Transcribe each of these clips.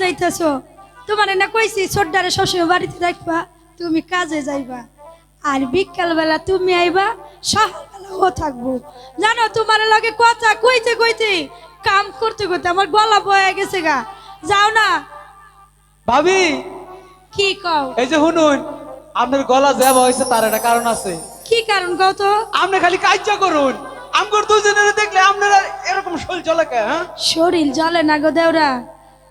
যাইতেছো, তোমার না কইছি ছোট্টারে শ্বশুর বাড়িতে রাখবা তুমি কাজে যাইবা। আর বিকাল বেলা তুমি আইবা সকালবেলা ও থাকব। জানো তোমার লগে কথা কইতে কইতে কাম করতে করতে আমার গলা বয়ে গেছে গা। যাও না ভাবি? কি কও? এই যে শুনুন আপনার গলা জ্যাবা হয়েছে তার একটা কারণ আছে। কি কারণ কও তো? আপনি খালি কাজ করুন। আমগর দুজনের দেখলে আপনারা এরকম শরীর চলে কে হ্যাঁ? শরীর জলে না গো দেওরা।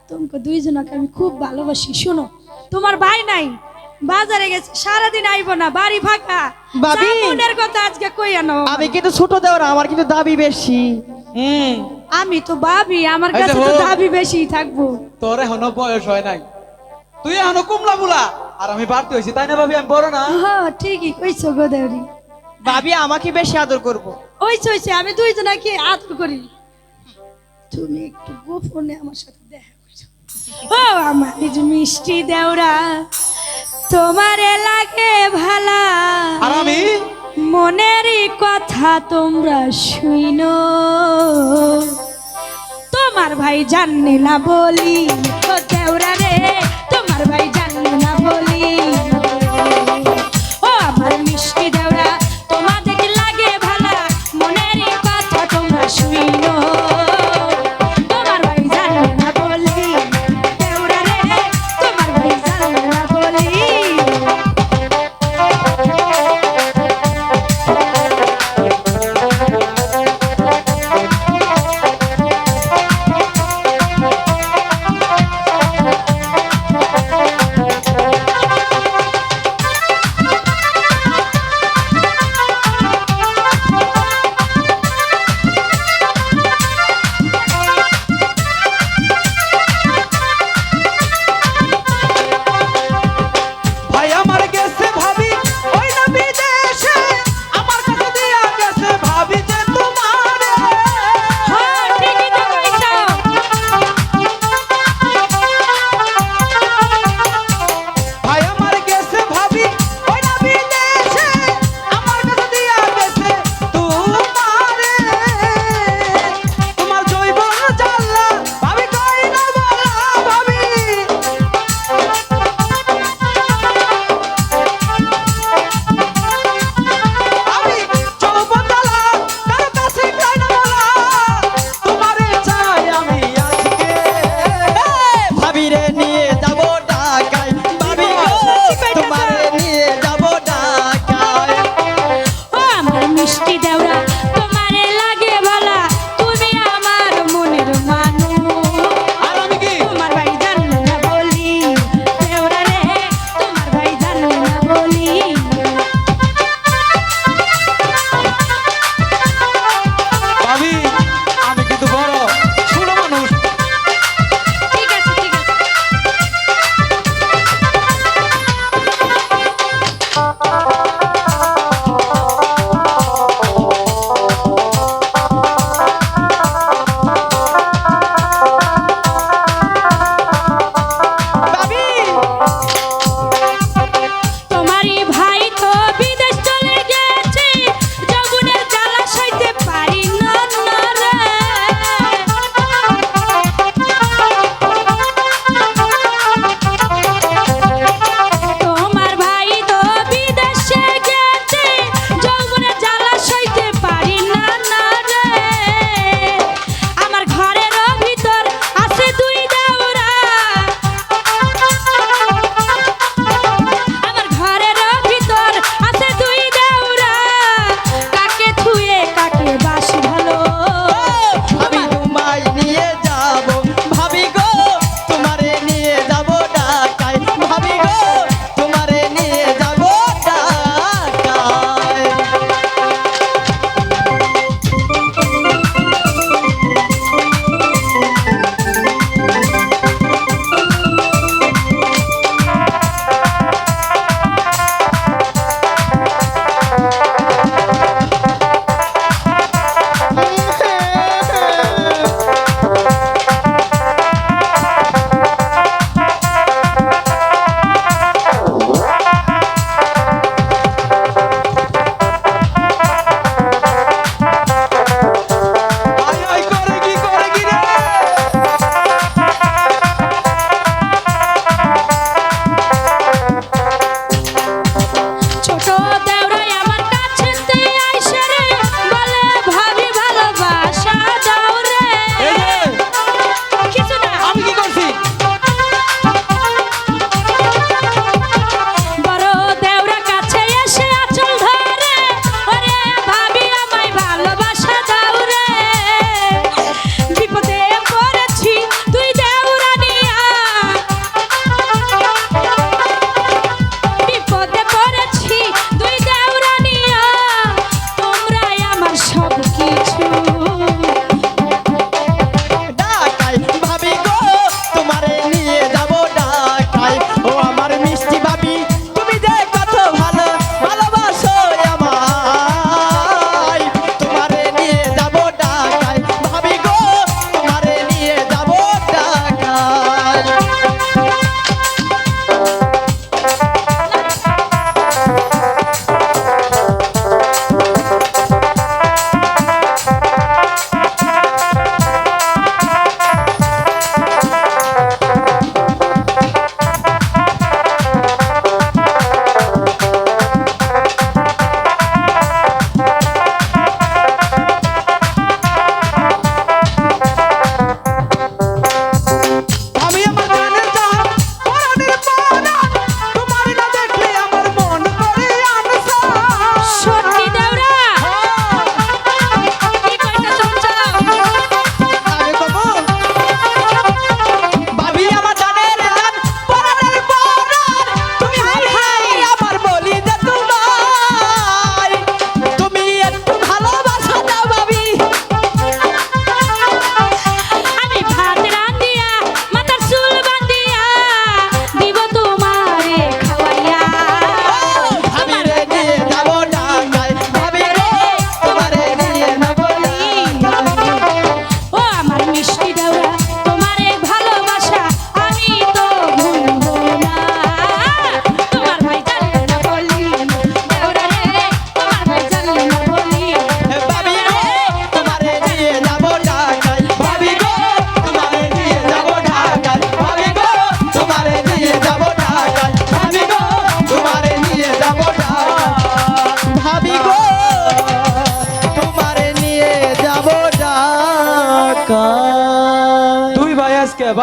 তোমাকে দুইজনকে আমি খুব ভালোবাসি শোনো। তোমার ভাই নাই বাজারে গেছে সারাদিন আইব না বাড়ি ফাঁকা। ভাবি। যা কথা আজকে কই আনো? আমি কিন্তু ছোট দেওয়ার আমার কিন্তু দাবি বেশি। হুম। আমি তো ভাবি আমার কাছে তো দাবি বেশি থাকব। তোর এখনও বয়স হয় নাই। তুই এখনও কুমলা বুলা? আর আমি বাড়তি হয়েছি তাই না ভাবি? আমি বড় না? হ্যাঁ ঠিকই কইছো গো দেওরি ভাবি আমাকে বেশি আদর করব। ওইছে ওইছে আমি দুইজনকে আদর করি। তুমি একটু গোপনে আমার সাথে দেখা করছ। ও আমার মিষ্টি দেওরা তোমারে লাগে ভালা। আর আমি? মনেরই কথা তোমরা শুইনো। তোমার ভাই জানে না বলি ও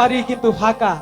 বাড়ি কিন্তু ফাঁকা